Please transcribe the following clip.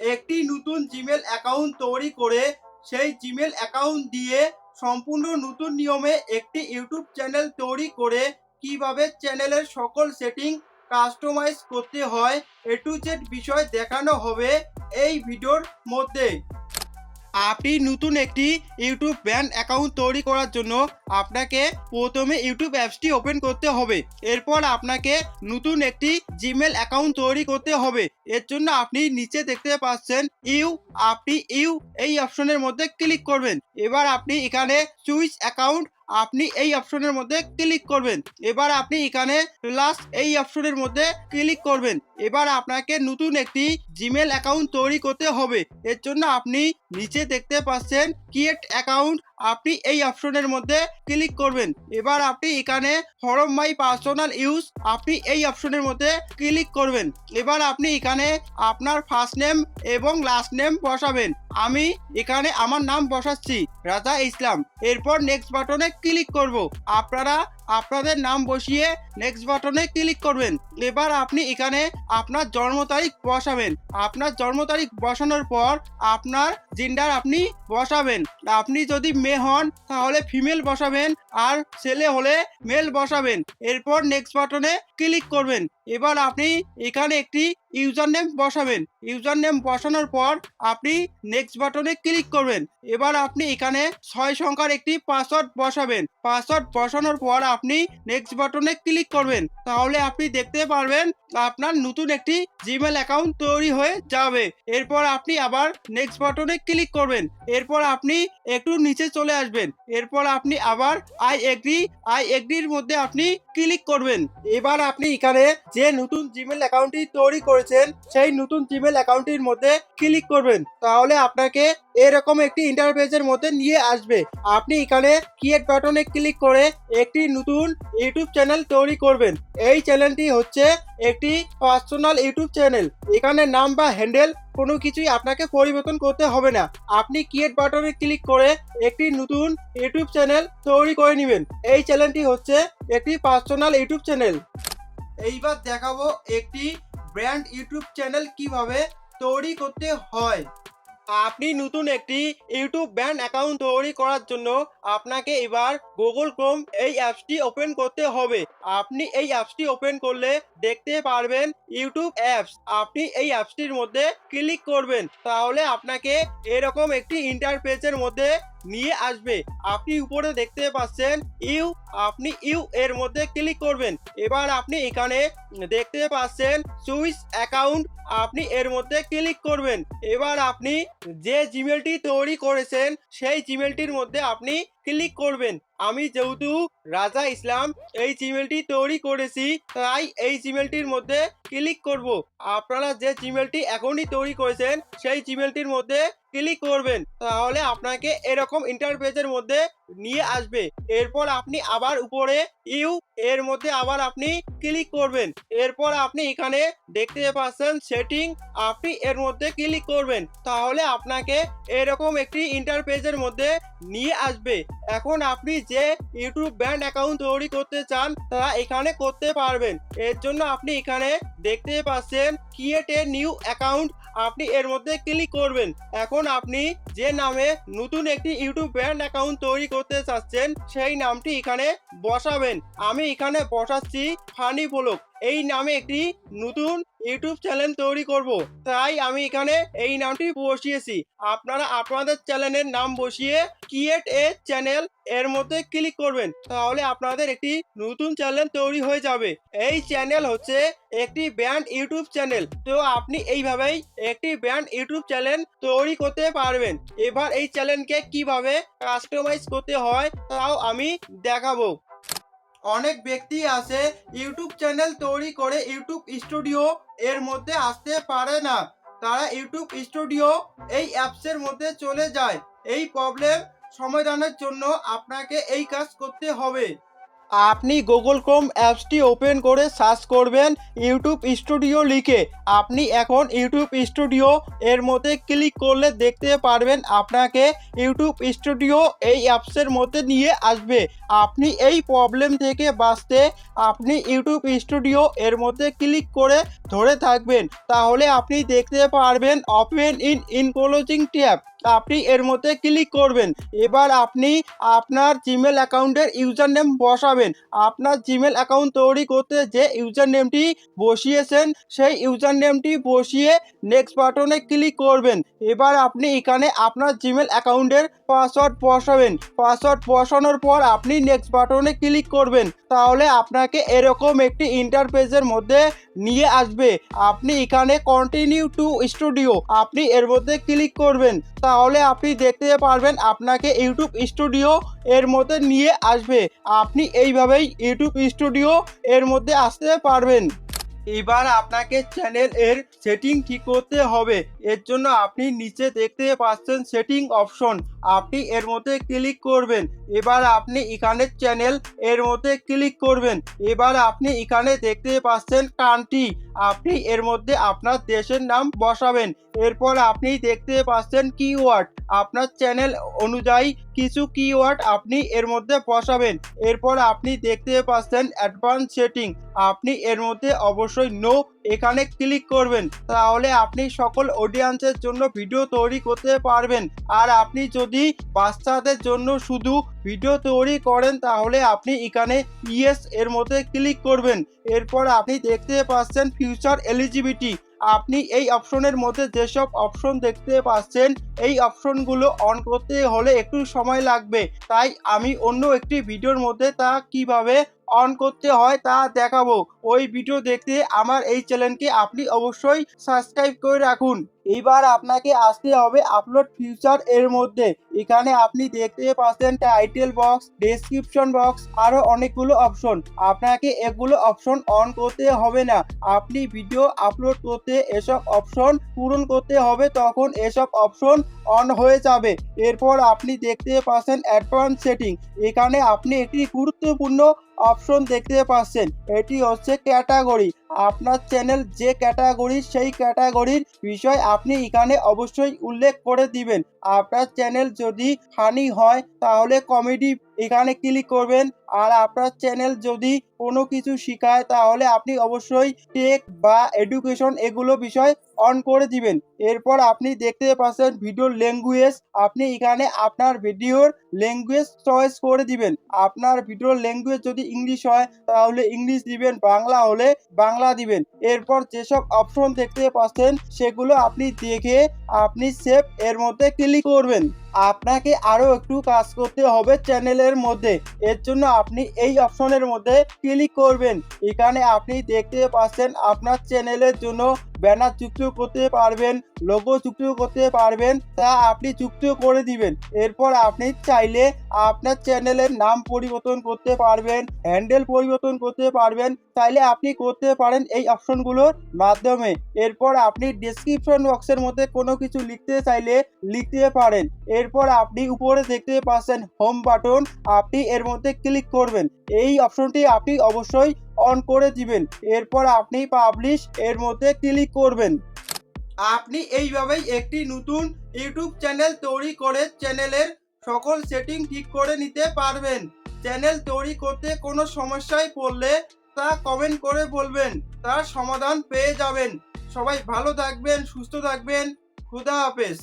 একটি নতুন Gmail account তৈরি করে সেই জিমেল অ্যাকাউন্ট দিয়ে সম্পূর্ণ নতুন নিয়মে একটি ইউটিউব চ্যানেল তৈরি করে কীভাবে চ্যানেলের সকল সেটিং কাস্টমাইজ করতে হয় এ টু জেড বিষয় দেখানো হবে এই ভিডিওর মধ্যে। আপনি নতুন একটি ইউটিউব ব্যান অ্যাকাউন্ট তৈরি করার জন্য আপনাকে প্রথমে ইউটিউব অ্যাপসটি ওপেন করতে হবে। এরপর আপনাকে নতুন একটি জিমেল অ্যাকাউন্ট তৈরি করতে হবে। এর জন্য আপনি নিচে দেখতে পাচ্ছেন ইউ, আপনি ইউ এই অপশনের মধ্যে ক্লিক করবেন। এবার আপনি এখানে সুইচ অ্যাকাউন্ট আপনি এই অপশনের মধ্যে ক্লিক করবেন। এবার আপনি এখানে প্লাস এই অপশনের মধ্যে ক্লিক করবেন। এবার আপনাকে নতুন একটি জিমেল অ্যাকাউন্ট তৈরি করতে হবে। এর জন্য আপনি নিচে দেখতে পাচ্ছেন ক্রিয়েট অ্যাকাউন্ট আপনি এই অপশনের মধ্যে ক্লিক করবেন। এবার আপনি এখানে ফরম মাই পার্সোনাল ইউজ আপনি এই অপশনের মধ্যে ক্লিক করবেন। এবার আপনি এখানে আপনার ফার্স্ট নেম এবং লাস্ট নেম বসাবেন। আমি এখানে আমার নাম বসাচ্ছি, রাজা ইসলাম। এরপর নেক্সট বাটনে ক্লিক করব। আপনারা আপনাদের নাম বসিয়ে নেক্সট বাটনে ক্লিক করবেন। এবার আপনি এখানে আপনার জন্ম তারিখ বসাবেন। আপনার জন্ম তারিখ বসানোর পর আপনার জেন্ডার আপনি বসাবেন। আপনি যদি মেয়ে হন, তাহলে ফিমেল বসাবেন আর ছেলে হলে মেল বসাবেন। এরপর নেক্সট বাটনে ক্লিক করবেন। এবার আপনি এখানে একটি ইউজার নেম বসাবেন। ইউজার নেম বসানোর পর আপনি নেক্সট বাটনে ক্লিক করবেন। এবার আপনি এখানে ছয় সংখ্যার একটি পাসওয়ার্ড বসাবেন। পাসওয়ার্ড বসানোর পর আপনি নেক্সট বাটনে ক্লিক করবেন। তাহলে আপনি দেখতে পারবেন আপনার নতুন একটি জিমেল অ্যাকাউন্ট তৈরি হয়ে যাবে। এরপর আপনি আবার নেক্সট বাটনে ক্লিক করবেন। এরপর আপনি একটু নিচে চলে আসবেন। এরপর আপনি আবার আই এগ্রি আই এগ্রির মধ্যে আপনি ক্লিক করবেন। এবার আপনি এখানে যে নতুন জিমেল অ্যাকাউন্টটি তৈরি করেছেন, সেই নতুন জিমেল অ্যাকাউন্টটির মধ্যে ক্লিক করবেন। তাহলে আপনাকে এরকম একটি ইন্টারফেসের মধ্যে নিয়ে আসবে। আপনি এখানে ক্রিয়েট বাটনে ক্লিক করে একটি নতুন ইউটিউব চ্যানেল তৈরি করবেন। এই চ্যানেলটি হচ্ছে একটি পার্সোনাল ইউটিউব চ্যানেল এখানে নাম বা হ্যান্ডেল কোনো কিছুই আপনাকে পরিবর্তন করতে হবে না। আপনি ক্রিয়েট বাটনে ক্লিক করে একটি নতুন ইউটিউব চ্যানেল তৈরি করে নেবেন। এই চ্যানেলটি হচ্ছে একটি পার্সোনাল ইউটিউব চ্যানেল এইবার দেখাবো একটি ব্র্যান্ড ইউটিউব চ্যানেল কীভাবে তৈরি করতে হয়। আপনি নতুন একটি ইউটিউব ব্র্যান্ড অ্যাকাউন্ট তৈরি করার জন্য আপনাকে এবার গুগল ক্রোম এই অ্যাপসটি ওপেন করতে হবে। আপনি এই অ্যাপসটি ওপেন করলে দেখতে পারবেন ইউটিউব অ্যাপস আপনি এই অ্যাপসটির মধ্যে ক্লিক করবেন, তাহলে আপনাকে এরকম একটি ইন্টারফেসের মধ্যে নিয়ে আসবে। আপনি উপরে দেখতে পাচ্ছেন ইউ আপনি ইউ এর মধ্যে ক্লিক করবেন। এবার আপনি এখানে দেখতে পাচ্ছেন সুইচ অ্যাকাউন্ট আপনি এর মধ্যে ক্লিক করবেন। এবার আপনি যে জিমেলটি তৈরি করেছেন, সেই জিমেলটির মধ্যে আপনি ক্লিক করবেন। আমি যেহেতু রাজা ইসলাম, এই জিমেলটি তৈরি করেছি, তাই এই জিমেলটির মধ্যে ক্লিক করব। আপনারা যে জিমেলটি এখনই তৈরি করেছেন, সেই জিমেলটির মধ্যে ক্লিক করবেন, তাহলে আপনাকে এরকম ইন্টারফেসের মধ্যে নিয়ে আসবে। এরপর আপনি আবার উপরে ইউ এর মধ্যে আবার আপনি ক্লিক করবেন। এরপর আপনি এখানে দেখতে পাচ্ছেন সেটিং আপনি এর মধ্যে ক্লিক করবেন। তাহলে আপনাকে এরকম একটি ইন্টারফেসের মধ্যে নিয়ে আসবে। এখন আপনি যে ইউটিউব ব্যান্ড অ্যাকাউন্ট তৈরি করতে চান, তা এখানে করতে পারবেন। এর জন্য আপনি এখানে দেখতে পাচ্ছেন ক্রিয়েট এ নিউ অ্যাকাউন্ট আপনি এর মধ্যে ক্লিক করবেন। এখন আপনি যে নামে নতুন একটি ইউটিউব ব্র্যান্ড অ্যাকাউন্ট তৈরি করতে চাচ্ছেন, সেই নামটি এখানে বসাবেন। আমি এখানে বসাচ্ছি ফানি ব্লগ এই নামে একটি নতুন ইউটিউব চ্যানেল তৈরি করব। তাই আমি এখানে এই নামটি বসিয়েছি। আপনারা আপনাদের চ্যানেলের নাম বসিয়ে ক্রিয়েট এ চ্যানেল এর মধ্যে ক্লিক করবেন। তাহলে আপনাদের একটি নতুন চ্যানেল তৈরি হয়ে যাবে। এই চ্যানেল হচ্ছে একটি ব্যান্ড ইউটিউব চ্যানেল। তো আপনি এইভাবেই একটি ব্যান্ড ইউটিউব চ্যানেল তৈরি করতে পারবেন। এবার এই চ্যানেলকে কীভাবে কাস্টমাইজ করতে হয়, তাও আমি দেখাবো। অনেক ব্যক্তি আছে ইউটিউব চ্যানেল তৈরি করে ইউটিউব স্টুডিও এর মধ্যে আসতে পারে না। তারা ইউটিউব স্টুডিও এই অ্যাপসের মধ্যে চলে যায়। এই প্রবলেম সমাধানের জন্য আপনাকে এই কাজ করতে হবে। আপনি গুগল ক্রোম অ্যাপসটি ওপেন করে সার্চ করবেন ইউটিউব স্টুডিও লিখে। আপনি এখন ইউটিউব স্টুডিও এর মধ্যে ক্লিক করলে দেখতে পারবেন আপনাকে ইউটিউব স্টুডিও এই অ্যাপসের মধ্যে নিয়ে আসবে। আপনি এই প্রবলেম থেকে বাঁচতে আপনি ইউটিউব স্টুডিও এর মধ্যে ক্লিক করে ধরে থাকবেন। তাহলে আপনি দেখতে পারবেন ওপেন ইন ইনক্লোজিং ট্যাব। আপনি এর মধ্যে ক্লিক করবেন। এবার আপনি আপনার জিমেল অ্যাকাউন্টের ইউজার নেম বসাবেন। আপনার জিমেল অ্যাকাউন্ট তৈরি করতে যে ইউজার নেমটি বসিয়েছেন, সেই ইউজার নেমটি বসিয়ে নেক্সট বাটনে ক্লিক করবেন। এবার আপনি এখানে আপনার জিমেল অ্যাকাউন্টের পাসওয়ার্ড বসাবেন। পাসওয়ার্ড বসানোর পর আপনি নেক্সট বাটনে ক্লিক করবেন। তাহলে আপনাকে এরকম একটি ইন্টারফেসের মধ্যে নিয়ে আসবে। আপনি এখানে কন্টিনিউ টু স্টুডিও আপনি এর মধ্যে ক্লিক করবেন। তাহলে আপনি দেখতে পারবেন আপনাকে ইউটিউব স্টুডিও এর মধ্যে নিয়ে আসবে। আপনি এইভাবেই ইউটিউব স্টুডিও এর মধ্যে আসতে পারবেন। এবার আপনাকে চ্যানেল এর সেটিং ঠিক করতে হবে। এর জন্য আপনি নিচে দেখতে পাচ্ছেন সেটিং অপশন আপনি এর মধ্যে ক্লিক করবেন। এবার আপনি এখানে চ্যানেল এর মধ্যে ক্লিক করবেন। এবার আপনি এখানে দেখতে পাচ্ছেন কান্ট্রি। আপনি এর মধ্যে আপনার দেশের নাম বসাবেন। এরপর আপনি দেখতে পাচ্ছেন কিওয়ার্ড আপনার চ্যানেল অনুযায়ী কিছু কিওয়ার্ড আপনি এর মধ্যে বসাবেন। এরপর আপনি দেখতে পাচ্ছেন অ্যাডভান্স সেটিং আপনি এর মধ্যে অবশ্যই নো এখানে ক্লিক করবেন, তাহলে আপনি সকল অডিয়েন্সের জন্য ভিডিও তৈরি করতে পারবেন। আর আপনি যদি বাচ্চাদের জন্য শুধু ভিডিও তৈরি করেন, তাহলে আপনি এখানে ইয়েস এর মধ্যে ক্লিক করবেন। এরপর আপনি দেখতে পাচ্ছেন ফিউচার এলিজিবিলিটি আপনি এই অপশনের মধ্যে যেসব অপশন দেখতে পাচ্ছেন, এই অপশনগুলো অন করতে হলে একটু সময় লাগবে। তাই আমি অন্য একটি ভিডিওর মধ্যে তা কীভাবে অন করতে হয় তা দেখাবো। ওই ভিডিও দেখতে আমার এই চ্যানেলকে আপনি অবশ্যই সাবস্ক্রাইব করে রাখুন। এইবার আপনাকে আসতে হবে আপলোড ফিউচার এর মধ্যে। এখানে আপনি দেখতে পাচ্ছেন টাইটেল বক্স ডেসক্রিপশন বক্স আরও অনেকগুলো অপশন আপনাকে এগুলো অপশন অন করতে হবে না। আপনি ভিডিও আপলোড করতে এসব অপশন পূরণ করতে হবে, তখন এসব অপশন অন হয়ে যাবে। এরপর আপনি দেখতে পাচ্ছেন অ্যাডভান্স সেটিং এখানে আপনি একটি গুরুত্বপূর্ণ অপশন দেখতে পাচ্ছেন। এটি হচ্ছে ক্যাটাগরি। আপনার চ্যানেল যে ক্যাটাগরি সেই ক্যাটাগরির বিষয় আপনি এখানে অবশ্যই উল্লেখ করে দিবেন। আপনার চ্যানেল যদি হানি হয়, তাহলে কমেডি এখানে ক্লিক করবেন। আর আপনার চ্যানেল যদি কোনো কিছু শেখায়, তাহলে আপনি অবশ্যই টেক বা এডুকেশন এগুলো বিষয় অন করে দিবেন। এরপর আপনি দেখতে পাচ্ছেন ভিডিও ল্যাঙ্গুয়েজ আপনি এখানে আপনার ভিডিওর ল্যাঙ্গুয়েজ চয়েস করে দিবেন। আপনার ভিডিওর ল্যাঙ্গুয়েজ যদি ইংলিশ হয়, তাহলে ইংলিশ দিবেন। বাংলা হলে বাংলা দিবেন। এরপর যেসব অপশন দেখতে পাচ্ছেন, সেগুলো আপনি দেখে আপনি সেভ এর মধ্যে ক্লিক করবেন। আপনাকে আরও একটু কাজ করতে হবে চ্যানেলের মধ্যে। এর জন্য আপনি এই অপশনের মধ্যে ক্লিক করবেন। এখানে আপনি দেখতে পাচ্ছেন আপনার চ্যানেলের জন্য ব্যানার যুক্ত করতে পারবেন লোগো যুক্ত করতে পারবেন, তা আপনি যুক্ত করে দিবেন। এরপর আপনি চাইলে আপনার চ্যানেলের নাম পরিবর্তন করতে পারবেন, হ্যান্ডেল পরিবর্তন করতে পারবেন, চাইলে আপনি করতে পারেন এই অপশনগুলোর মাধ্যমে। এরপর আপনি ডেসক্রিপশন বক্সের মধ্যে কোনো কিছু লিখতে চাইলে লিখতে পারেন। এরপর আপনি উপরে দেখতে পাচ্ছেন হোম বাটন আপনি এর মধ্যে ক্লিক করবেন। এই অপশনটি আপনি অবশ্যই অন করে দিবেন। এরপর আপনি পাবলিশ এর মধ্যে ক্লিক করবেন। আপনি এইভাবেই একটি নতুন ইউটিউব চ্যানেল তৈরি করে চ্যানেলের সকল সেটিং ঠিক করে নিতে পারবেন। চ্যানেল তৈরি করতে কোনো সমস্যায় পড়লে তা কমেন্ট করে বলবেন। তার সমাধান পেয়ে যাবেন। সবাই ভালো থাকবেন, সুস্থ থাকবেন। খুদা হাফেজ।